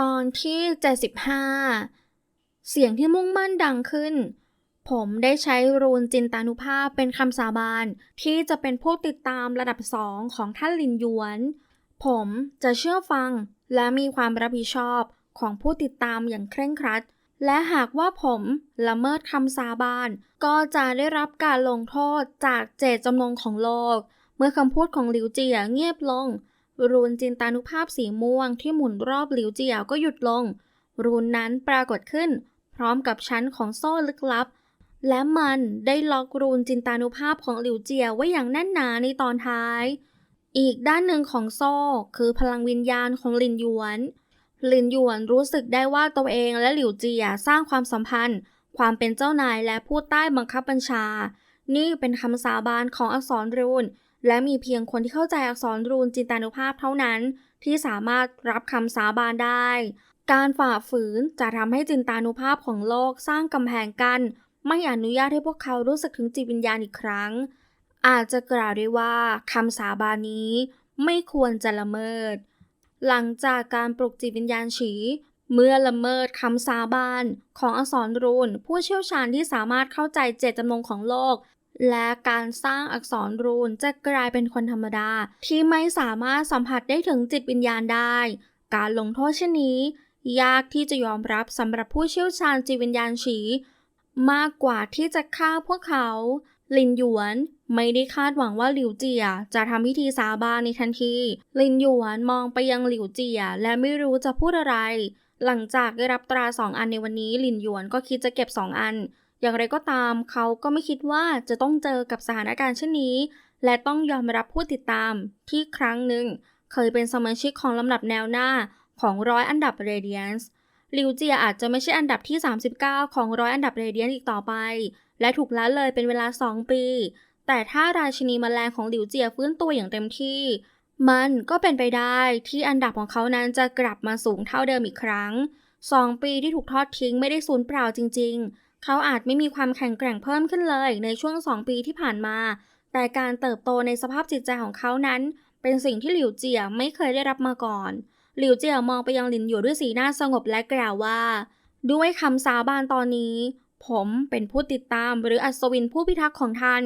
ตอนที่ 75 เสียงที่มุ่งมั่นดังขึ้น ผมได้ใช้รูนจินตานุภาพเป็นคำสาบานที่จะเป็นผู้ติดตามระดับสองของท่านลินยวน ผมจะเชื่อฟังและมีความรับผิดชอบของผู้ติดตามอย่างเคร่งครัด และหากว่าผมละเมิดคำสาบาน ก็จะได้รับการลงโทษจากเจตจำนงของโลก เมื่อคำพูดของหลิวเจียเงียบลง รูนจินตานุภาพสีม่วงที่หมุนรอบหลิวเจียก็หยุดลง รูนนั้นปรากฏขึ้น พร้อมกับชั้นของโซ่ลึกลับ และมันได้ล็อกรูนจินตานุภาพของหลิวเจียไว้อย่างแน่นหนาในตอนท้าย อีกด้านหนึ่งของโซ่คือพลังวิญญาณของหลินหยวน หลินหยวนรู้สึกได้ว่าตัวเองและหลิวเจียสร้างความสัมพันธ์ ความเป็นเจ้านายและผู้ใต้บังคับบัญชา นี่เป็นคำสาบานของอักษรรูน และมีเพียงคนที่เข้าใจอักษรรูนจินตานุภาพเท่านั้น ที่สามารถรับคำสาบานได้ การฝ่าฝืนจะทำให้จินตานุภาพของโลกสร้างกำแพงกัน้นไม่อนุญาตให้พวกเขารู้สึกถึงจิตวิญญาณอีกครั้ง อาจจะกล่าวได้ว่าคำสาบานนี้ไม่ควรจะละเมิด หลังจากการปลุกจิตวิญญาณฉีเมื่อละเมิดคำสาบานของอักษรรูน ผู้เชี่ยวชาญที่สามารถเข้าใจเจตจำนงของโลก และการสร้างอักษรรูนจะกลายเป็นคนธรรมดา ที่ไม่สามารถสัมผัสได้ถึงจิตวิญญาณได้ การลงโทษเช่นนี้ ยากที่จะยอมรับสำหรับผู้เชี่ยวชาญจิตวิญญาณฉี มากกว่าที่จะฆ่าพวกเขา ลินหยวนไม่ได้คาดหวังว่าหลิวเจียจะทำพิธีสาบานในทันที ลินหยวนมองไปยังหลิวเจียและไม่รู้จะพูดอะไร หลังจากได้รับตราสองอันในวันนี้ ลินหยวนก็คิดจะเก็บสองอัน อย่างไรก็ตามเขาก็ไม่คิดว่าจะต้องเจอกับสถานการณ์เช่นนี้ และต้องยอมรับผู้ติดตามที่ครั้งหนึ่ง เคยเป็นสมาชิกของลำดับแนวหน้าของร้อยอันดับเรเดียนส์ลิวเจียอาจจะไม่ใช่อันดับที่ 39 ของร้อยอันดับเรเดียนอีกต่อไป และถูกละเลยเป็นเวลา 2 ปี แต่ถ้าราชินีมแมลงของหลิวเจียฟื้นตัวอย่างเต็มที่ มันก็เป็นไปได้ที่อันดับของเขานั้นจะกลับมาสูงเท่าเดิมอีกครั้ง 2 ปีที่ถูกทอดทิ้งไม่ได้สูญเปล่าจริง ๆ เขาอาจไม่มีความแข็งแกร่งเพิ่มขึ้นเลยในช่วง 2 ปีที่ผ่านมา แต่การเติบโตในสภาพจิตใจของเขานั้น เป็นสิ่งที่หลิวเจียไม่เคยได้รับมาก่อน หลิวเจียมองไปยังหลินหยู่ด้วยสีหน้าสงบและกล่าวว่า ด้วยคำสาบานตอนนี้ ผมเป็นผู้ติดตามหรืออัศวินผู้พิทักษ์ของท่าน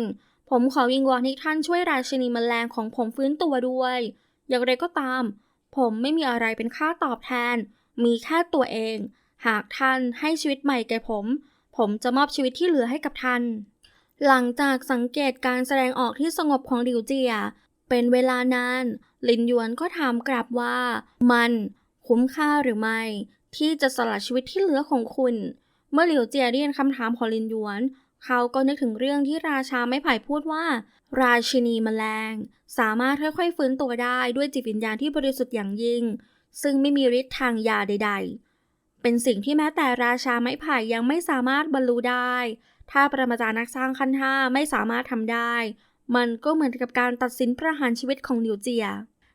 ผมขอวิงวอนให้ท่านช่วยราชินีแมลงของผมฟื้นตัวด้วย อย่างไรก็ตาม ผมไม่มีอะไรเป็นค่าตอบแทน มีแค่ตัวเอง หากท่านให้ชีวิตใหม่แก่ผม ผมจะมอบชีวิตที่เหลือให้กับท่าน หลังจากสังเกตการแสดงออกที่สงบของหลิวเจีย เป็นเวลานาน ลินหยวนก็ถามกลับว่า มันคุ้มค่าหรือไม่ ที่จะสละชีวิตที่เหลือของคุณ เมื่อหลิวเจียได้ยินคำถามของลินหยวน เขาก็นึกถึงเรื่องที่ราชาไม่ไผ่พูดว่า ราชินีแมลง สามารถค่อยๆฟื้นตัวได้ด้วยจิตวิญญาณที่บริสุทธิ์อย่างยิ่ง ซึ่งไม่มีฤทธิ์ทางยาใด ๆ เป็นสิ่งที่แม้แต่ราชาไม้ไผ่ยังไม่สามารถบรรลุได้ ถ้าปรมาจารย์นักสร้างขั้นห้าไม่สามารถทำได้ มันก็เหมือนกับการตัดสินประหารชีวิตของหลิวเจีย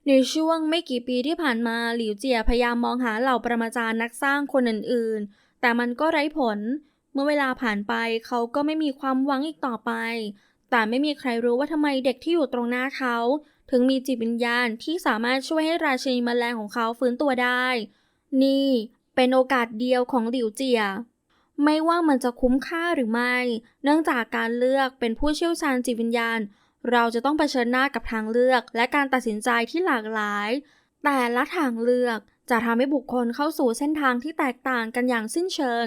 ในช่วงไม่กี่ปีที่ผ่านมาหลิวเจียพยายามมองหาเหล่าปรมาจารย์นักสร้างคนอื่นๆ แต่มันก็ไร้ผล เมื่อเวลาผ่านไปเขาก็ไม่มีความหวังอีกต่อไป แต่ไม่มีใครรู้ว่าทำไมเด็กที่อยู่ตรงหน้าเขา ถึงมีจิตวิญญาณที่สามารถช่วยให้ราชินีแมลงของเขาฟื้นตัวได้ นี่ เป็นโอกาสเดียวของหลิวเจีย ไม่ว่ามันจะคุ้มค่าหรือไม่ เนื่องจากการเลือกเป็นผู้เชี่ยวชาญจิตวิญญาณ เราจะต้องเผชิญหน้ากับทางเลือก และการตัดสินใจที่หลากหลาย แต่ละทางเลือกจะทำให้บุคคลเข้าสู่เส้นทางที่แตกต่างกันอย่างสิ้นเชิง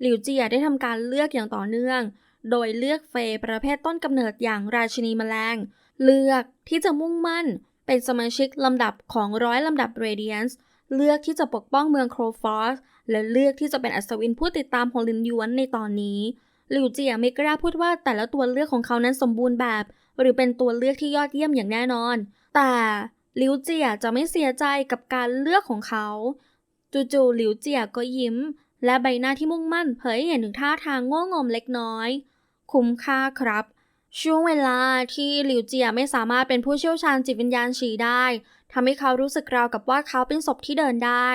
หลิวเจียได้ทำการเลือกอย่างต่อเนื่อง โดยเลือกเฟย์ประเภทต้นกำเนิดอย่างราชินีแมลง เลือกที่จะมุ่งมั่น เป็นสมาชิกลำดับของร้อยลำดับเรเดียนส์ เลือกที่จะปกป้องเมืองโครฟอสและเลือกที่จะเป็นอัศวินผู้ติดตามของลินยวนในตอนนี้หลิวเจียไม่กล้าพูดว่าแต่ละตัวเลือกของเขานั้นสมบูรณ์แบบ หรือเป็นตัวเลือกที่ยอดเยี่ยมอย่างแน่นอน แต่หลิวเจียจะไม่เสียใจกับการเลือกของเขา จู่ๆหลิวเจียก็ยิ้ม และใบหน้าที่มุ่งมั่นเผยให้เห็นถึงท่าทางง่วงงมเล็กน้อย คุ้มค่าครับ ช่วงเวลาที่หลิวเจียไม่สามารถเป็นผู้เชี่ยวชาญจิตวิญญาณฉีได้ ทำให้เขารู้สึกราวกับว่าเขาเป็นศพที่เดินได้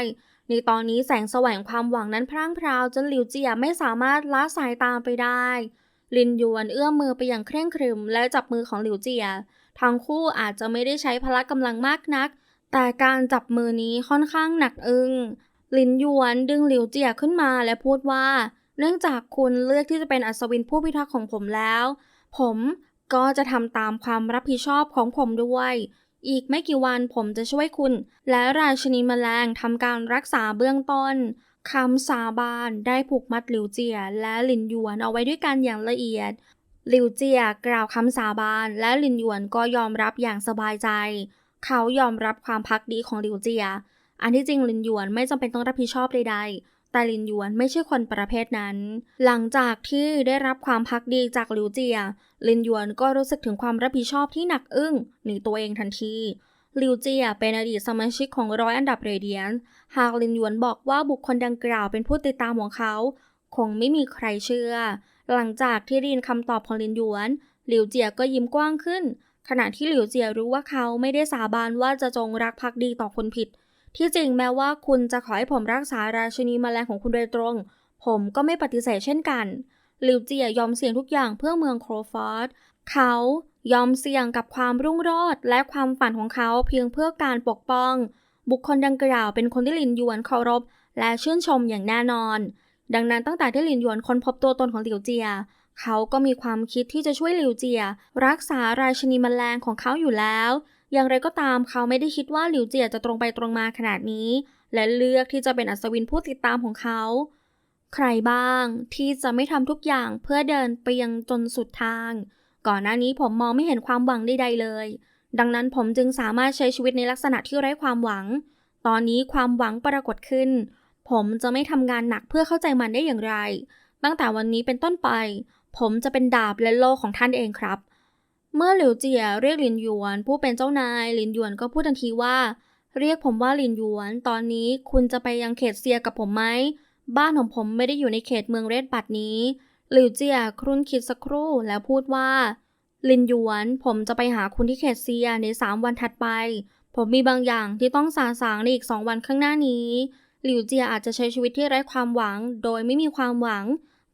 ในตอนนี้แสงสว่างความหวังนั้นพร่างพราวจนหลิวเจียไม่สามารถละสายตามไปได้ ลินยวนเอื้อมมือไปอย่างเคร่งครึม และจับมือของหลิวเจีย ทั้งคู่อาจจะไม่ได้ใช้พละกำลังมากนัก แต่การจับมือนี้ค่อนข้างหนักอึ้งลินยวนดึงหลิวเจียขึ้นมาและพูดว่า เนื่องจากคุณเลือกที่จะเป็นอัศวินผู้พิทักษ์ของผมแล้ว ผมก็จะทำตามความรับผิดชอบของผมด้วย อีกไม่กี่วันผมจะช่วยคุณ และราชินีแมลงทำการรักษาเบื้องต้นคำสาบานได้ผูกมัดหลิวเจียและลินหยวนเอาไว้ด้วยกันอย่างละเอียด หลิวเจียกล่าวคำสาบานและลินหยวนก็ยอมรับอย่างสบายใจ เขายอมรับความพักดีของหลิวเจีย อันที่จริงลินหยวนไม่จำเป็นต้องรับผิดชอบใดๆ แต่ลินยวนไม่ใช่คนประเภทนั้น หลังจากที่ได้รับความพักดีจากหลิวเจีย ลินยวนก็รู้สึกถึงความรับผิดชอบที่หนักอึ้งในตัวเองทันทีลิวเจียเป็นอดีตสมาชิกของร้อยอันดับเรเดียนหากลินยวนบอกว่าบุคคลดังกล่าวเป็นผู้ติดตามของเขา คงไม่มีใครเชื่อ หลังจากที่ได้ยินคำตอบของลินยวนหลิวเจียก็ยิ้มกว้างขึ้น ขณะที่หลิวเจียรู้ว่าเขาไม่ได้สาบานว่าจะจงรักภักดีต่อคนผิด ที่จริงแม้ว่าคุณจะขอให้ผมรักษาราชินีแมลงของคุณโดยตรง ผมก็ไม่ปฏิเสธเช่นกันหลิวเจียยอมเสี่ยงทุกอย่างเพื่อเมืองโครฟอร์ด เขายอมเสี่ยงกับความรุ่งโรจน์และความฝันของเขาเพียงเพื่อการปกป้อง บุคคลดังกล่าวเป็นคนที่ลินหยวนเคารพ และชื่นชมอย่างแน่นอน ดังนั้นตั้งแต่ที่ลินหยวนค้นพบตัวตนของหลิวเจีย เขาก็มีความคิดที่จะช่วยหลิวเจีย รักษาราชินีแมลงของเขาอยู่แล้ว อย่างไรก็ตามเขาไม่ได้คิดว่าหลิวเจียจะตรงไปตรงมาขนาดนี้ และเลือกที่จะเป็นอัศวินผู้ติดตามของเขา ใครบ้างที่จะไม่ทำทุกอย่างเพื่อเดินไปยังจนสุดทาง ก่อนหน้านี้ผมมองไม่เห็นความหวังใดๆเลย ดังนั้นผมจึงสามารถใช้ชีวิตในลักษณะที่ไร้ความหวัง ตอนนี้ความหวังปรากฏขึ้น ผมจะไม่ทำงานหนักเพื่อเข้าใจมันได้อย่างไร ตั้งแต่วันนี้เป็นต้นไป ผมจะเป็นดาบและโล่ของท่านเองครับ เมื่อหลิวเจียเรียกหลินหยวน ผู้เป็นเจ้านายหลินหยวนก็พูดทันทีว่า เรียกผมว่าหลินหยวน ตอนนี้คุณจะไปยังเขตเซียกับผมไหม บ้านของผมไม่ได้อยู่ในเขตเมืองเรดบัดนี้ หลิวเจียครุ่นคิดสักครู่แล้วพูดว่าลินหยวน ผมจะไปหาคุณที่เขตเซียในสามวันถัดไป ผมมีบางอย่างที่ต้องสาสางในอีกสองวันข้างหน้านี้ หลิวเจียอาจจะใช้ชีวิตที่ไร้ความหวัง โดยไม่มีความหวัง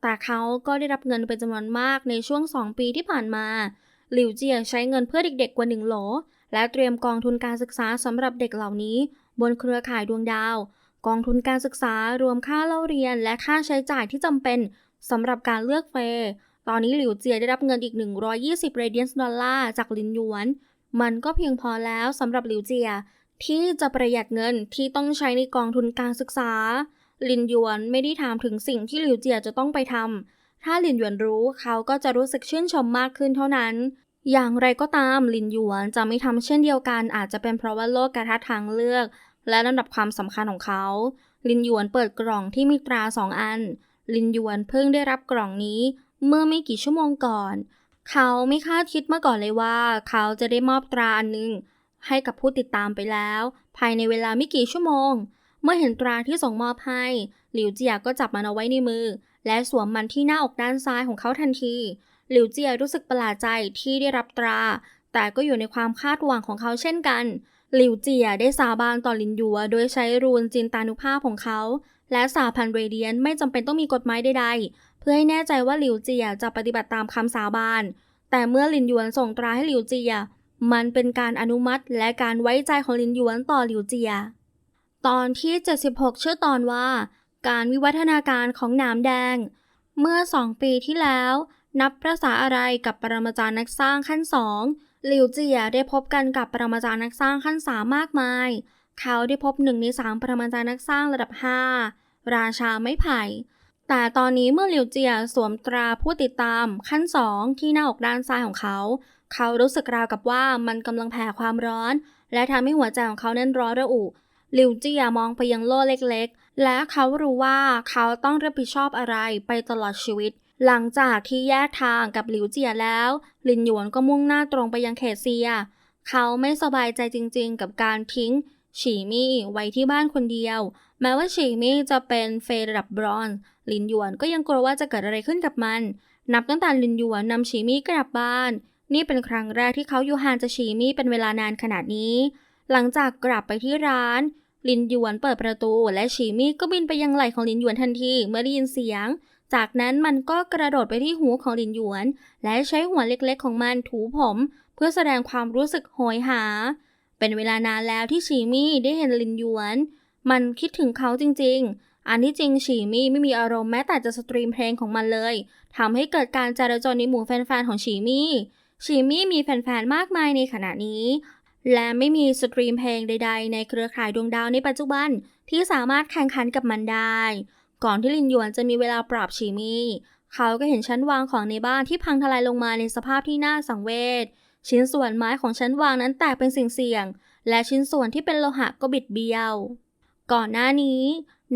แต่เขาก็ได้รับเงินเป็นจำนวนมากในช่วงสองปีที่ผ่านมา หลิวเจียใช้เงินเพื่อเด็กๆกว่าหนึ่งโหล และเตรียมกองทุนการศึกษาสำหรับเด็กเหล่านี้ บนเครือข่ายดวงดาว กองทุนการศึกษารวมค่าเล่าเรียนและค่าใช้จ่ายที่จำเป็นสำหรับการเลือกเฟตอนนี้หลิวเจียได้รับเงินอีก 120เรเดียนดอลลาร์จากลินหยวน มันก็เพียงพอแล้วสำหรับหลิวเจีย ที่จะประหยัดเงินที่ต้องใช้ในกองทุนการศึกษา ลินหยวนไม่ได้ถามถึงสิ่งที่หลิวเจียจะต้องไปทำ ถ้าลินหยวนรู้เขาก็จะรู้สึกชื่นชมมากขึ้นเท่านั้น อย่างไรก็ตามลินหยวนจะไม่ทำเช่นเดียวกัน อาจจะเป็นเพราะว่าโลกกระทัดทางเลือก และลำดับความสำคัญของเขา ลินหยวนเปิดกล่องที่มีตราสองอัน ลินหยวนเพิ่งได้รับกล่องนี้ เมื่อไม่กี่ชั่วโมงก่อน เขาไม่คาดคิดมาก่อนเลยว่า เขาจะได้มอบตราอันหนึ่งให้กับผู้ติดตามไปแล้ว ภายในเวลาไม่กี่ชั่วโมง เมื่อเห็นตราที่ส่งมอบให้ หลิวเจียก็จับมันเอาไว้ในมือ และสวมมันที่หน้าอกด้านซ้ายของเขาทันที หลิวเจียรู้สึกประหลาดใจที่ได้รับตรา แต่ก็อยู่ในความคาดหวังของเขาเช่นกัน หลิวเจียได้สาบานต่อลินยัว โดยใช้รูนจินตานุภาพของเขา และสาพันเรเดียนไม่จำเป็นต้องมีกฎหมายใดๆ เพื่อให้แน่ใจว่าหลิวเจียจะปฏิบัติตามคำสาบาน แต่เมื่อลินยวนส่งตราให้หลิวเจีย มันเป็นการอนุมัติและการไว้ใจของลินยวนต่อหลิวเจีย ตอนที่ 76 ชื่อตอนว่า การวิวัฒนาการของหนามแดง เมื่อสองปีที่แล้ว นับประษาอะไรกับปรมาจารย์นักสร้างขั้นสองหลิวเจียได้พบกันกับปรมาจารย์นักสร้างขั้นสามมากมาย เขาได้พบหนึ่งในสามปรมาจารย์นักสร้างระดับ 5 ราชาไม้ไผ่ แต่ตอนนี้เมื่อหลิวเจียสวมตราผู้ติดตามขั้นสองที่หน้าอกด้านซ้ายของเขา เขารู้สึกราวกับว่ามันกำลังแผ่ความร้อน และทำให้หัวใจของเขานั้นร้อนระอุหลิวเจียมองไปยังโล่เล็กๆ และเขารู้ว่าเขาต้องรับผิดชอบอะไรไปตลอดชีวิต หลังจากที่แยกทางกับหลิวเจียแล้ว ลินหยวนก็มุ่งหน้าตรงไปยังเขตเซีย เขาไม่สบายใจจริงๆ กับการทิ้ง ฉีมี่ไว้ที่บ้านคนเดียว แม้ว่าฉีมี่จะเป็นเฟย์ระดับบรอนซ์ลินหยวนก็ยังกลัวว่าจะเกิดอะไรขึ้นกับมัน นับตั้งแต่ลินหยวนนำฉีมี่กลับบ้าน นี่เป็นครั้งแรกที่เขาอยู่ห่างจากฉีมี่เป็นเวลานานขนาดนี้ หลังจากกลับไปที่ร้าน ลินหยวนเปิดประตูและฉีมี่ก็บินไปยังไหล่ของลินหยวนทันทีเมื่อได้ยินเสียง จากนั้นมันก็กระโดดไปที่หูของลินหยวน และใช้หัวเล็กๆของมันถูผม เพื่อแสดงความรู้สึกโหยหา เป็นเวลานานแล้วที่ฉีมี่ได้เห็นลินหยวน มันคิดถึงเขาจริงๆ อันที่จริงฉีมี่ไม่มีอารมณ์แม้แต่จะสตรีมเพลงของมันเลยทำให้เกิดการจราจรในหมู่แฟนๆของฉีมี่ฉีมี่มีแฟนๆมากมายในขณะนี้ และไม่มีสตรีมเพลงใด ๆ ในเครือข่ายดวงดาวในปัจจุบันที่สามารถแข่งขันกับมันได้ ก่อนที่ลินหยวนจะมีเวลาปราบฉีมี่เขาก็เห็นชั้นวางของในบ้านที่พังทลายลงมาในสภาพที่น่าสังเวชชิ้นส่วนไม้ของชั้นวางนั้นแตกเป็นสิ่งเสี่ยง และชิ้นส่วนที่เป็นโลหะก็บิดเบี้ยว ก่อนหน้านี้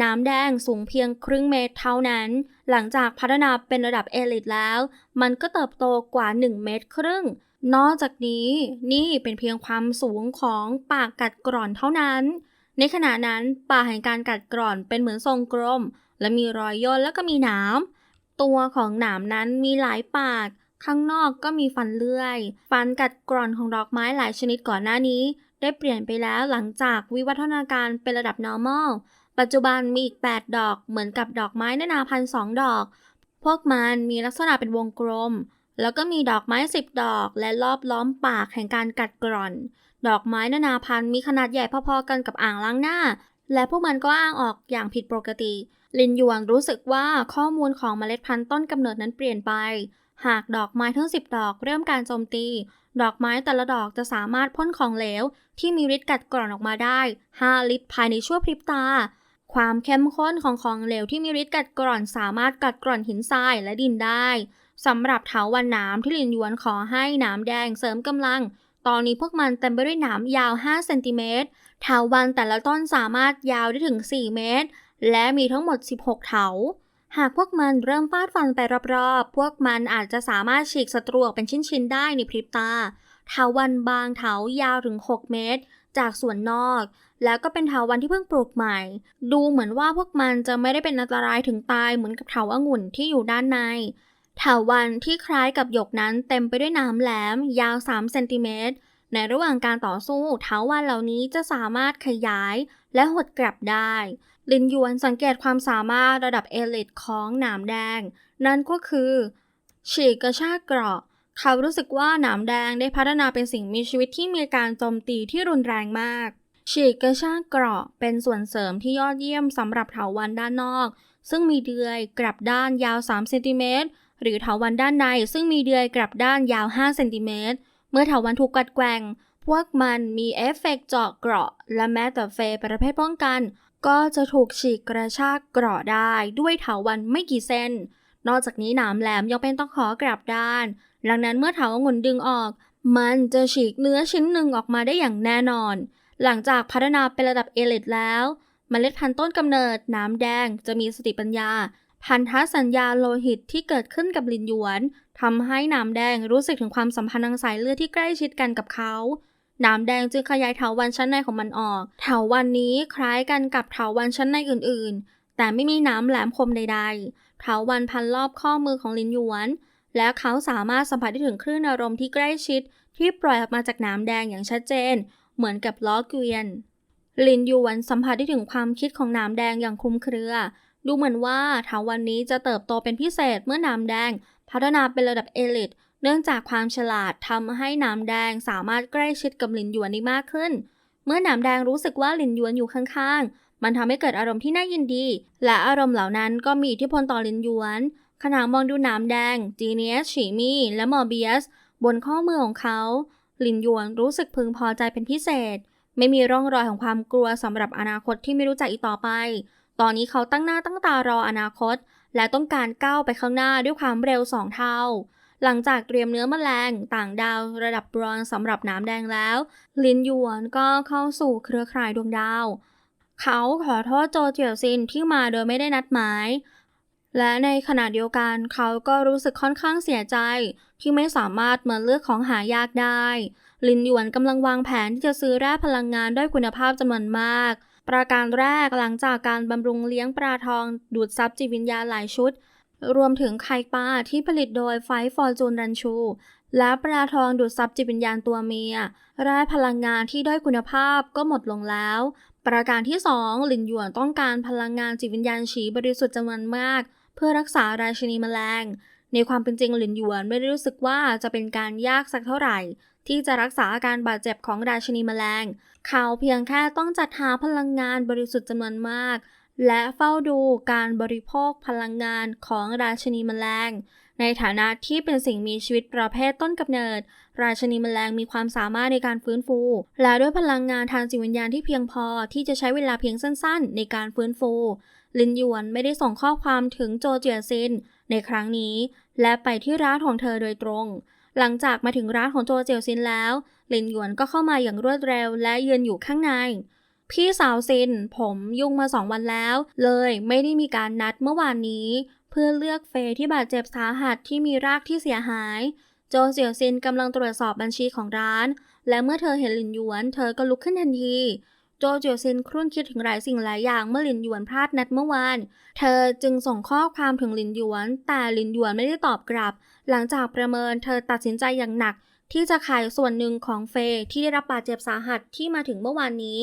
น้ำแดงสูงเพียงครึ่งเมตรเท่านั้น หลังจากพัฒนาเป็นระดับเอลิทแล้ว มันก็เติบโตกว่า 1 เมตรครึ่ง นอกจากนี้นี่เป็นเพียงความสูงของปากกัดกร่อนเท่านั้น ในขณะนั้นปากแห่งการกัดกร่อนเป็นเหมือนทรงกลม และมีรอยย่นแล้วก็มีหนามตัวของหนามนั้นมีหลายปาก ข้างนอกก็มีฟันเลื่อย ฟันกัดกร่อนของดอกไม้หลายชนิดก่อนหน้านี้ ได้เปลี่ยนไปแล้วหลังจากวิวัฒนาการเป็นระดับ normal ปัจจุบันมีอีก 8 ดอกเหมือนกับดอกไม้นานาพันธุ์สองดอก พวกมันมีลักษณะเป็นวงกลม แล้วก็มีดอกไม้10ดอก และรอบล้อมปากแห่งการกัดกร่อน ดอกไม้นานาพันธุ์มีขนาดใหญ่พอๆกันกับอ่างล้างหน้า และพวกมันก็อ้างออกอย่างผิดปกติ ลินยวนรู้สึกว่าข้อมูลของเมล็ดพันธุ์ต้นกำเนิดนั้นเปลี่ยนไป หากดอกไม้ทั้ง10ดอกเริ่มการโจมตี ดอกไม้แต่ละดอกจะสามารถพ่นของเหลว ที่มีฤทธิ์กัดกร่อนออกมาได้ 5 ลิตรภายในชั่วพริบตาความเข้มข้นของของเหลวที่มีฤทธิ์กัดกร่อนสามารถกัดกร่อนหินทรายและดินได้ สำหรับเถาวันนามที่ลินยวนขอให้หนามแดงเสริมกำลัง ตอนนี้พวกมันเต็มไปด้วยหนามยาว 5 เซนติเมตรเถาวันแต่ละต้นสามารถยาวได้ถึง 4 เมตร และมีทั้งหมด 16 เถา หากพวกมันเริ่มฟาดฟันไปรอบๆ พวกมันอาจจะสามารถฉีกศัตรูออกเป็นชิ้นๆ ได้ในพริบตา เถาวันบางเถายาวถึง 6 เมตร จากส่วนนอก แล้วก็เป็นเถาวันที่เพิ่งปลูกใหม่ ดูเหมือนว่าพวกมันจะไม่ได้เป็นอันตรายถึงตายเหมือนกับเถาองุ่นที่อยู่ด้านใน ถาวันที่คล้ายกับหยกนั้นเต็มไปด้วยน้ำแหลม ยาว 3 เซนติเมตร ในระหว่างการต่อสู้เถาวันเหล่านี้จะสามารถขยายและหดกลับได้ ลินยวนสังเกตความสามารถระดับเอลิทของหนามแดง นั่นก็คือฉีกกระชากเกราะ เขารู้สึกว่าหนามแดงได้พัฒนาเป็นสิ่งมีชีวิตที่มีการโจมตีที่รุนแรงมาก ฉีกกระชากเกราะเป็นส่วนเสริมที่ยอดเยี่ยมสำหรับเถาวันด้านนอก ซึ่งมีเดือยกลับด้านยาว 3 เซนติเมตร หรือเถาวันด้านในซึ่งมีเดือยกลับด้านยาว 5 เซนติเมตร เมื่อเถาวันถูกกัดแกว่ง พวกมันมีเอฟเฟกต์เจาะเกราะ และแม้แต่เฟย์ประเภทป้องกัน ก็จะถูกฉีกกระชากเกราะได้ด้วยเถาวันไม่กี่เซน นอกจากนี้หนามแหลมยังเป็นต้องขอกลับด้าน ดังนั้นเมื่อเถาองุ่นดึงออก มันจะฉีกเนื้อชิ้นหนึ่งออกมาได้อย่างแน่นอน หลังจากพัฒนาเป็นระดับเอลิทแล้วมเมล็ดพันธุ์ต้นกำเนิดน้ำแดงจะมีสติปัญญา พันธสัญญาโลหิตที่เกิดขึ้นกับลินหยวนทำให้น้ำแดงรู้สึกถึงความสัมพันธ์ทางสายเลือดที่ใกล้ชิดกันกับเขาน้ำแดงจึงขยายเถาวันชั้นในของมันออก เถาวันนี้คล้ายกันกับเถาวันชั้นในอื่นๆ แต่ไม่มีน้ำแหลมคมใดๆ เถาวันพันรอบข้อมือของลินหยวน และเขาสามารถสัมผัสได้ถึงคลื่นอารมณ์ที่ใกล้ชิด ที่ปล่อยออกมาจากน้ำแดงอย่างชัดเจน เหมือนกับล้อเกวียน ลินหยวนสัมผัสได้ถึงความคิดของน้ำแดงอย่างคลุมเครือ ดูเหมือนว่าเถาวันนี้จะเติบโตเป็นพิเศษเมื่อน้ำแดง พัฒนาเป็นระดับเอลิทเนื่องจากความฉลาดทำให้น้ำแดงสามารถใกล้ชิดกับหลินหยวนได้มากขึ้น เมื่อน้ำแดงรู้สึกว่าหลินหยวนอยู่ข้างๆ มันทำให้เกิดอารมณ์ที่น่ายินดี และอารมณ์เหล่านั้นก็มีอิทธิพลต่อหลินหยวน ขณะมองดูน้ำแดง จีเนียสฉีมี่และมอร์เบียสบนข้อมือของเขา หลินหยวนรู้สึกพึงพอใจเป็นพิเศษ ไม่มีร่องรอยของความกลัวสำหรับอนาคตที่ไม่รู้จักอีกต่อไป ตอนนี้เขาตั้งหน้าตั้งตารออนาคต และต้องการก้าวไปข้างหน้าด้วยความเร็วสองเท่า หลังจากเตรียมเนื้อมแมลงต่างดาวระดับบรอนสำหรับน้ำแดงแล้ว ลินหยวนก็เข้าสู่เครือข่ายดวงดาว เขาขอโทษโจเจียวซินที่มาโดยไม่ได้นัดหมาย และในขณะเดียวกันเขาก็รู้สึกค่อนข้างเสียใจ ที่ไม่สามารถมาเลือกของหายากได้ ลินหยวนกำลังวางแผนที่จะซื้อแร่พลังงานด้วยคุณภาพจำนวนมาก ประการแรกหลังจากการบำรุงเลี้ยงปลาทอง ดูดซับจิตวิญญาณหลายชุด รวมถึงไข่ปลาที่ผลิตโดยไฟฟอร์จูนรันชู และปลาทองดูดซับจิตวิญญาณตัวเมียแร่พลังงานที่ด้อยคุณภาพก็หมดลงแล้ว ประการที่ 2 หลินหยวนต้องการพลังงานจิตวิญญาณฉีบริสุทธิ์จำนวนมาก เพื่อรักษาราชินีแมลงในความเป็นจริงหลินหยวนไม่ได้รู้สึกว่าจะเป็นการยากสักเท่าไหร่ ที่จะรักษาอาการบาดเจ็บของราชินีแมลง เขาเพียงแค่ต้องจัดหาพลังงานบริสุทธิ์จำนวนมาก และเฝ้าดูการบริโภคพลังงานของราชินีแมลง ในฐานะที่เป็นสิ่งมีชีวิตประเภทต้นกำเนิด ราชินีแมลงมีความสามารถในการฟื้นฟู และด้วยพลังงานทางจิตวิญญาณที่เพียงพอที่จะใช้เวลาเพียงสั้น ๆ ในการฟื้นฟู ลินยวนไม่ได้ส่งข้อความถึงโจเจียซินในครั้งนี้ และไปที่ร้านของเธอโดยตรง หลังจากมาถึงร้านของโจเจียซินแล้วลินหยวนก็เข้ามาอย่างรวดเร็วและยืนอยู่ข้างใน พี่สาวซิน ผมยุ่งมาสองวันแล้ว เลยไม่ได้มีการนัดเมื่อวานนี้ เพื่อเลือกเฟยที่บาดเจ็บสาหัสที่มีรากที่เสียหาย โจเสี่ยวซินกำลังตรวจสอบบัญชีของร้าน และเมื่อเธอเห็นหลินหยวน เธอก็ลุกขึ้นทันที โจเจียวซินครุ่นคิดถึงหลายสิ่งหลายอย่างเมื่อหลินหยวนพลาดนัดเมื่อวาน เธอจึงส่งข้อความถึงหลินหยวน แต่หลินหยวนไม่ได้ตอบกลับ หลังจากประเมินเธอตัดสินใจอย่างหนัก ที่จะขายส่วนหนึ่งของเฟยที่ได้รับบาดเจ็บสาหัสที่มาถึงเมื่อวานนี้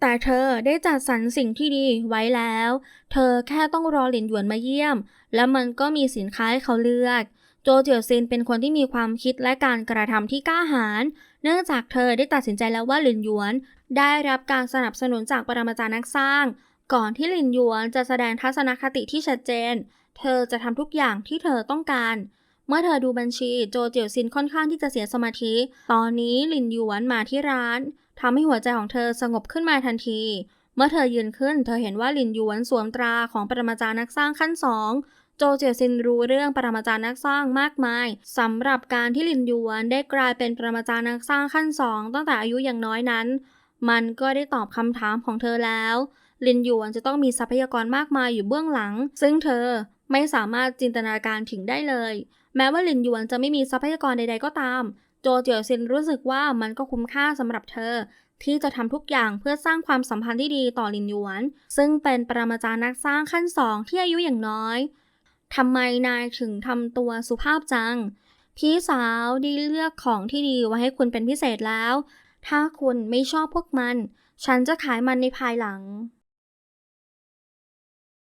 แต่เธอได้จัดสรรสิ่งที่ดีไว้แล้ว เธอแค่ต้องรอหลินหยวนมาเยี่ยม แล้วมันก็มีสินค้าให้เขาเลือกโจเจียวซินเป็นคนที่มีความคิดและการกระทำที่กล้าหาญ เนื่องจากเธอได้ตัดสินใจแล้วว่าหลินหยวน ได้รับการสนับสนุนจากปรมาจารย์นักสร้าง ก่อนที่หลินหยวนจะแสดงทัศนคติที่ชัดเจน เธอจะทำทุกอย่างที่เธอต้องการ เมื่อเธอดูบัญชีโจเจียวซินค่อนข้างที่จะเสียสมาธิ ตอนนี้หลินหยวนมาที่ร้านทำให้หัวใจของเธอสงบขึ้นมาทันที เมื่อเธอยืนขึ้น เธอเห็นว่าหลินหยวนสวมตราของปรมาจารย์นักสร้างขั้นสองโจเจียวซินรู้เรื่องปรมาจารย์นักสร้างมากมายสำหรับการที่หลินหยวนได้กลายเป็นปรมาจารย์นักสร้างขั้นสองตั้งแต่อายุอย่างน้อยนั้น มันก็ได้ตอบคำถามของเธอแล้ว ลินหยวนจะต้องมีทรัพยากรมากมายอยู่เบื้องหลัง ซึ่งเธอไม่สามารถจินตนาการถึงได้เลย แม้ว่าลินหยวนจะไม่มีทรัพยากรใด ๆ ก็ตาม โจเจียวซินรู้สึกว่ามันก็คุ้มค่าสำหรับเธอ ที่จะทำทุกอย่างเพื่อสร้างความสัมพันธ์ที่ดีต่อลินหยวน ซึ่งเป็นปรมาจารย์นักสร้างขั้นสองที่อายุอย่างน้อยทำไมนายถึงทำตัวสุภาพจัง พี่สาวได้เลือกของที่ดีไว้ให้คุณเป็นพิเศษแล้ว ถ้าคุณไม่ชอบพวกมัน ฉันจะขายมันในภายหลัง